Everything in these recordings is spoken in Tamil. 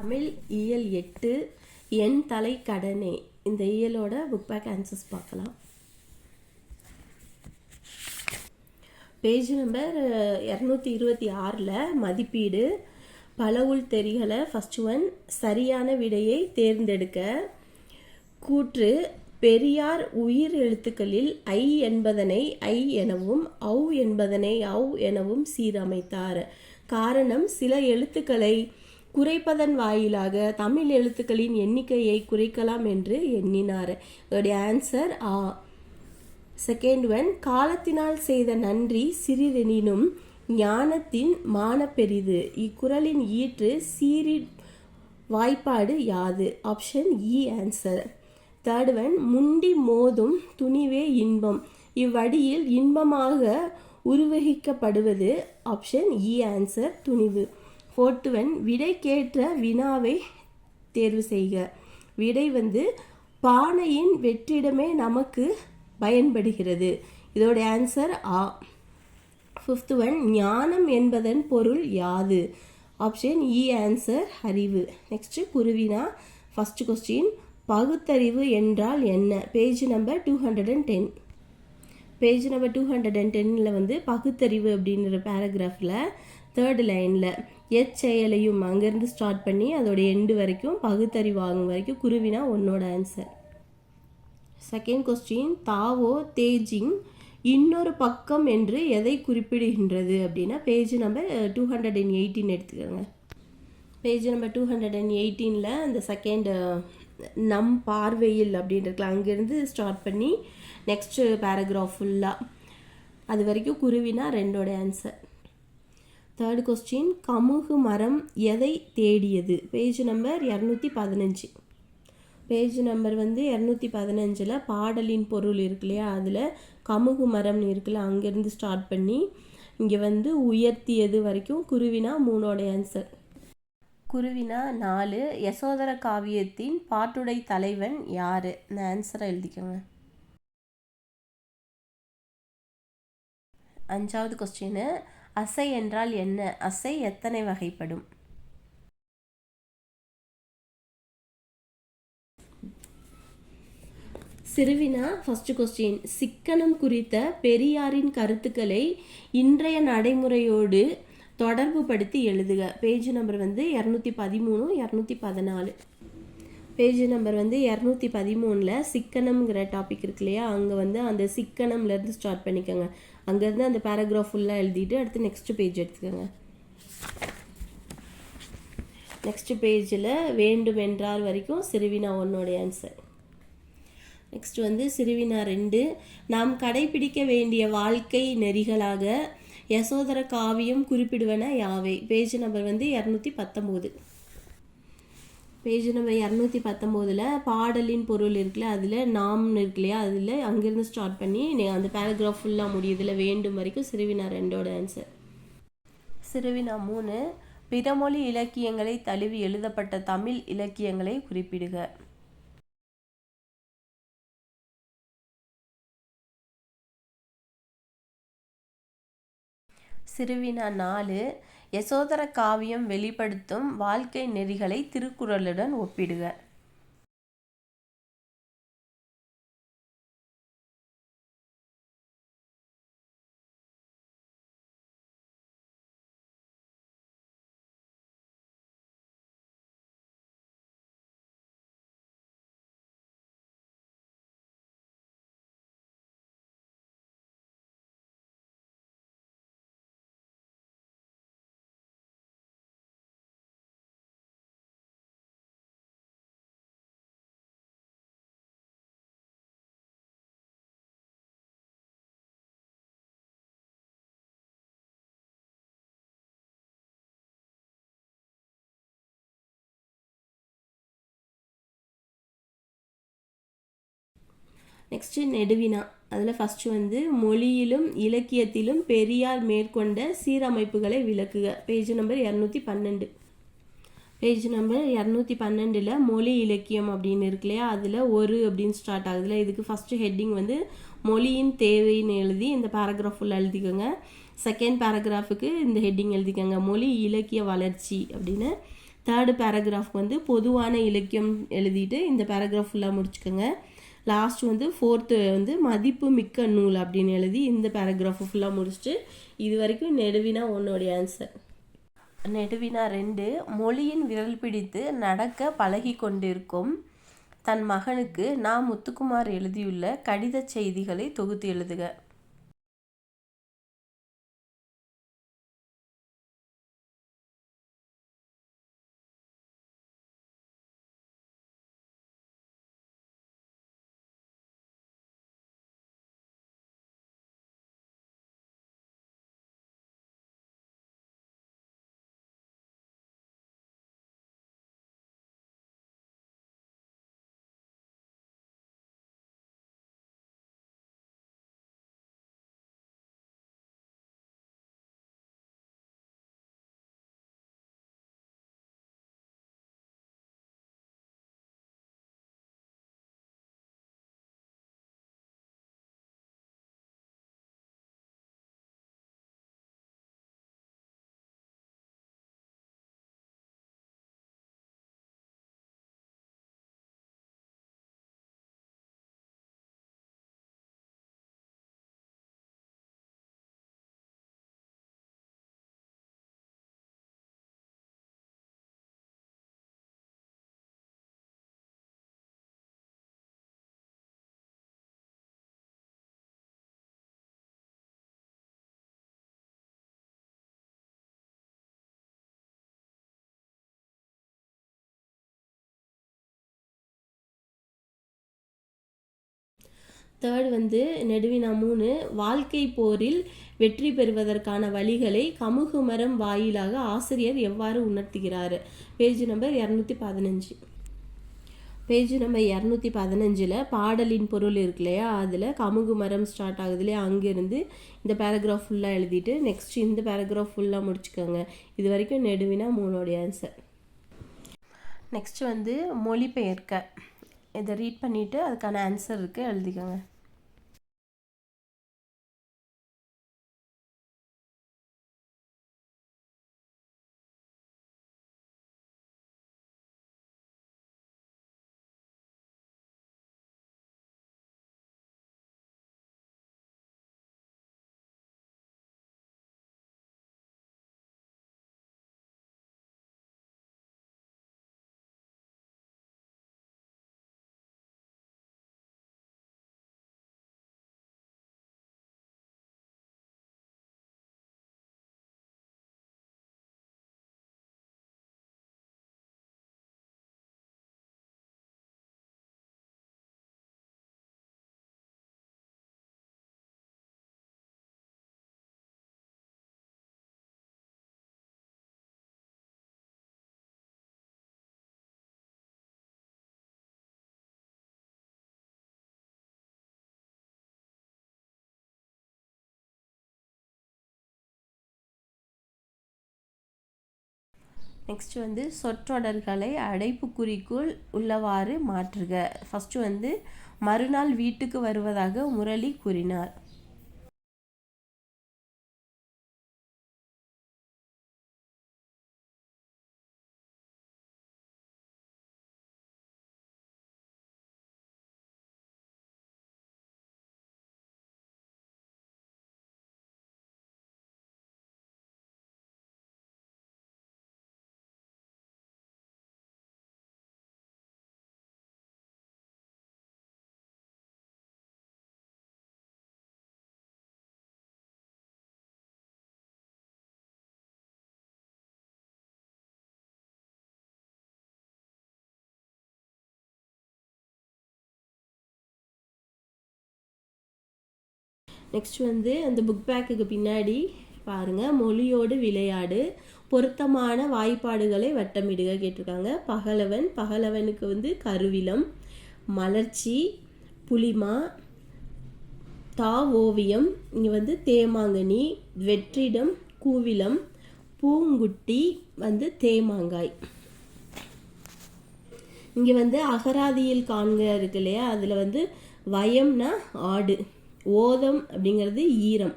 தமிழ் இயல் எட்டு என் தலை கடனே. இந்த இயலோட புக் பேக் ஆன்சர்ஸ் பார்க்கலாம். பேஜ் நம்பர் இரநூத்தி இருபத்தி ஆறில் மதிப்பீடு. பலவுள் தெரிகளை ஃபஸ்ட் ஒன் சரியான விடையை தேர்ந்தெடுக்க. கூற்று பெரியார் உயிர் எழுத்துக்களில் ஐ என்பதனை ஐ எனவும் ஔ என்பதனை ஔ எனவும் சீரமைத்தார். காரணம் சில எழுத்துக்களை குறைப்பதன் வாயிலாக தமிழ் எழுத்துக்களின் எண்ணிக்கையை குறைக்கலாம் என்று எண்ணினார். அதோடைய ஆன்சர் ஆ செகண்ட் ஒன் காலத்தினால் செய்த நன்றி சிறிதெனினும் ஞானத்தின் மான பெரிது இக்குறளின் ஈற்று சீரி வாய்ப்பாடு யாது? ஆப்ஷன் இ ஆன்சர் தேர்ட் ஒன் முண்டி மோதும் துணிவே இன்பம். இவ்வடியில் இன்பமாக உருவகிக்கப்படுவது. ஆப்ஷன் இ ஆன்சர் துணிவு. ஃபோர்த் விடைக்கேற்ற வினாவை தேர்வு செய்க. விடை வந்து பானையின் வெற்றிடமே நமக்கு பயன்படுகிறது. இதோட ஆன்சர் ஆ. ஃபிஃப்த் ஒன் ஞானம் என்பதன் பொருள் யாது? ஆப்ஷன் இ ஆன்சர் அறிவு. நெக்ஸ்ட்டு குருவினா ஃபஸ்ட் கொஸ்டின் பகுத்தறிவு என்றால் என்ன? Page number two hundred and ten page number two hundred and டென்னில் வந்து பகுத்தறிவு அப்படின்ற பேராகிராஃபில் தேர்ட் லைனில் எச்செயலையும் அங்கேருந்து ஸ்டார்ட் பண்ணி அதோட எண்டு வரைக்கும் பகுத்தறிவு ஆகும் வரைக்கும் குருவினா உன்னோட answer second question Tao Te Ching இன்னொரு பக்கம் என்று எதை குறிப்பிடுகின்றது அப்படின்னா page number two hundred and eighteen எடுத்துக்கோங்க. Page number two hundred and எயிட்டீனில் அந்த செகண்ட் நம் பார்வையில் அப்படின்றதுல அங்கேருந்து ஸ்டார்ட் பண்ணி நெக்ஸ்ட்டு பேராகிராஃப் ஃபுல்லாக அது வரைக்கும் குருவினா ரெண்டோட ஆன்சர் தேர்ட் கொஸ்டின் கமுகு மரம் எதை தேடியது? பேஜ் நம்பர் இரநூத்தி பதினஞ்சு. பேஜ் நம்பர் வந்து இரநூத்தி பதினஞ்சில் பாடலின் பொருள் இருக்கு இல்லையா? அதில் கமுகு மரம்னு இருக்குல்ல அங்கேருந்து ஸ்டார்ட் பண்ணி இங்கே வந்து உயர்த்தியது வரைக்கும் குருவினா மூணோட ஆன்சர் குருவினா நாலு. யசோதர காவியத்தின் பாட்டுடை தலைவன் யார்? இந்த ஆன்சரை எழுதிக்கோங்க. அஞ்சாவது கொஸ்டின் அசை என்றால் என்ன? அசை எத்தனை வகைப்படும்? சிறுவினா ஃபர்ஸ்ட் கொஸ்டின் சிக்கனம் குறித்த பெரியாரின் கருத்துக்களை இன்றைய நடைமுறையோடு தொடர்பு படுத்தி எழுதுக. பேஜ் நம்பர் வந்து இரநூத்தி பதிமூணு இரநூத்தி பதினாலு. பேஜ் நம்பர் வந்து இரநூத்தி பதிமூணில் சிக்கனம்ங்கிற டாபிக் இருக்கு இல்லையா? அங்கே வந்து அந்த சிக்கனம்லேருந்து ஸ்டார்ட் பண்ணிக்கோங்க. அங்கேருந்து அந்த பேராகிராஃப் ஃபுல்லாக எழுதிட்டு அடுத்து நெக்ஸ்ட் பேஜ் எடுத்துக்கோங்க. நெக்ஸ்ட் பேஜில் வேண்டும் என்றார் வரைக்கும் சிறுவினா ஒன்னோட ஆன்சர் நெக்ஸ்ட் வந்து சிறுவினா ரெண்டு. நாம் கடைபிடிக்க வேண்டிய வாழ்க்கை நெறிகளாக யசோதர காவியம் குறிப்பிடுவன யாவை? பேஜ் நம்பர் வந்து இரநூத்தி பத்தொம்போது பேஜ் நம்பர் இரநூத்தி பத்தொம்போதில் பாடலின் பொருள் இருக்குல்ல அதில் நாம்னு இருக்கு இல்லையா அதில் அங்கேருந்து ஸ்டார்ட் பண்ணி நீங்கள் அந்த பேராகிராஃப் ஃபுல்லாக முடியுதில் வேண்டும் வரைக்கும் சிறுவினா ரெண்டோட ஆன்சர் சிறுவினா மூணு பிறமொழி இலக்கியங்களை தழுவி எழுதப்பட்ட தமிழ் இலக்கியங்களை குறிப்பிடுக. சிறுவினா நாலு யசோதர காவியம் வெளிப்படுத்தும் வாழ்க்கை நெறிகளை திருக்குறளுடன் ஒப்பிடுக. நெக்ஸ்ட்டு நெடுவினா. அதில் ஃபஸ்ட்டு வந்து மொழியிலும் இலக்கியத்திலும் பெரியார் மேற்கொண்ட சீரமைப்புகளை விளக்குக. பேஜ் நம்பர் இரநூத்தி பன்னெண்டு. பேஜ் நம்பர் இரநூத்தி பன்னெண்டில் மொழி இலக்கியம் அப்படின்னு இருக்கு இல்லையா? அதில் ஒரு அப்படின்னு ஸ்டார்ட் ஆகுதுல இதுக்கு ஃபஸ்ட்டு ஹெட்டிங் வந்து மொழியின் தேவைன்னு எழுதி இந்த பேராகிராஃப் ஃபுல்லாக எழுதிக்கோங்க. செகண்ட் பேராகிராஃபுக்கு இந்த ஹெட்டிங் எழுதிக்கோங்க. மொழி இலக்கிய வளர்ச்சி அப்படின்னு. தேர்டு பேராகிராஃப் வந்து பொதுவான இலக்கியம் எழுதிட்டு இந்த பேராகிராஃப் ஃபுல்லாக முடிச்சுக்கோங்க. லாஸ்ட் வந்து ஃபோர்த்து வந்து மதிப்பு மிக்க நூல் அப்படின்னு எழுதி இந்த பேராகிராஃப் ஃபுல்லாக முடிச்சுட்டு இது வரைக்கும் நெடுவினா உன்னோடைய ஆன்சர் நெடுவினா ரெண்டு மொழியின் விரல் பிடித்து நடக்க பழகி கொண்டிருக்கும் தன் மகனுக்கு நான் முத்துக்குமார் எழுதியுள்ள கடித செய்திகளை தொகுத்து எழுதுக. தேர்ட் வந்து நெடுவினா மூணு வாழ்க்கை போரில் வெற்றி பெறுவதற்கான வழிகளை கமுகுமரம் வாயிலாக ஆசிரியர் எவ்வாறு உணர்த்துகிறார்? பேஜ் நம்பர் இரநூத்தி பதினஞ்சு. பேஜ் நம்பர் இரநூத்தி பதினஞ்சில் பாடலின் பொருள் இருக்கு இல்லையா? அதில் கமுகு மரம் ஸ்டார்ட் ஆகுது இல்லையா? அங்கேருந்து இந்த பேராகிராஃப் ஃபுல்லாக எழுதிட்டு நெக்ஸ்ட் இந்த பேராகிராஃப் ஃபுல்லாக முடிச்சுக்கோங்க. இது வரைக்கும் நெடுவினா மூணோடைய ஆன்சர் நெக்ஸ்ட் வந்து மொழிபெயர்க்க. இதை ரீட் பண்ணிவிட்டு அதுக்கான ஆன்சர் இருக்குது எழுதிக்கோங்க. நெக்ஸ்ட் வந்து சொற்றொடர்களை அடைப்புக்குறிக்குள் உள்ளவாறு மாற்றுக. ஃபஸ்ட்டு வந்து மறுநாள் வீட்டுக்கு வருவதாக முரளி கூறினார். நெக்ஸ்ட் வந்து அந்த புக் பேக்குக்கு பின்னாடி பாருங்கள் மொழியோடு விளையாடு பொருத்தமான வாய்ப்பாடுகளை வட்டமிடுக கேட்டிருக்காங்க. பகலவன் பகலவனுக்கு வந்து கருவிலம் மலர்ச்சி புலிமா தா ஓவியம் இங்கே வந்து தேமாங்கனி வெற்றிடம் கூவிலம் பூங்குட்டி வந்து தேமாங்காய். இங்கே வந்து அகராதியில் காண்க இருக்கு இல்லையா? அதில் வந்து வயம்னா ஆடு. ஓதம் அப்படிங்கிறது ஈரம்.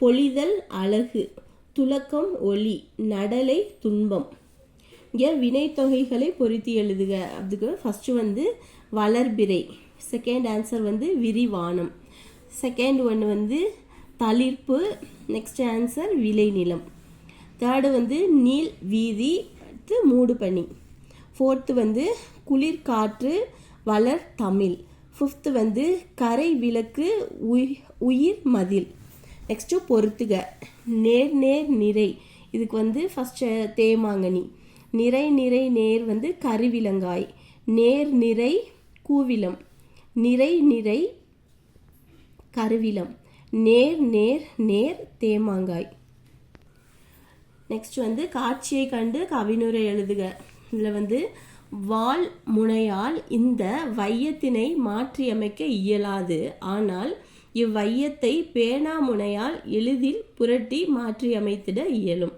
பொழிதல் அழகு துலக்கம் ஒளி நடலை துன்பம். இங்கே வினைத்தொகைகளை பொருத்தி எழுதுக. அதுக்கு ஃபஸ்ட்டு வந்து வளர்பிறை செகண்ட் ஆன்சர் வந்து விரிவானம் செகண்ட் ஒன்று வந்து தளிர்ப்பு நெக்ஸ்ட் ஆன்சர் விளைநிலம். தேர்டு வந்து நீல் வீதி அடுத்து மூடு பனி ஃபோர்த்து வந்து குளிர்காற்று வளர் தமிழ். ஃபிஃப்த்து வந்து கரை விளக்கு உய் உயிர் மதில். நெக்ஸ்ட்டு பொறுத்துக. நேர் நேர் நிறை. இதுக்கு வந்து ஃபஸ்ட்டு தேமாங்கனி நிறை நிறை நேர் வந்து கருவிலங்காய் நேர் நிறை கூவிலம். நிறை நிறை கருவிலம் நேர் நேர் நேர் தேமாங்காய் நெக்ஸ்ட் வந்து காட்சியை கண்டு கவினுரை எழுதுக. இதில் வந்து வால் முனையால் இந்த வையத்தினை மாற்றியமைக்க இயலாது. ஆனால் இவ்வையத்தை பேனா முனையால் எளிதில் புரட்டி மாற்றியமைத்திட இயலும்.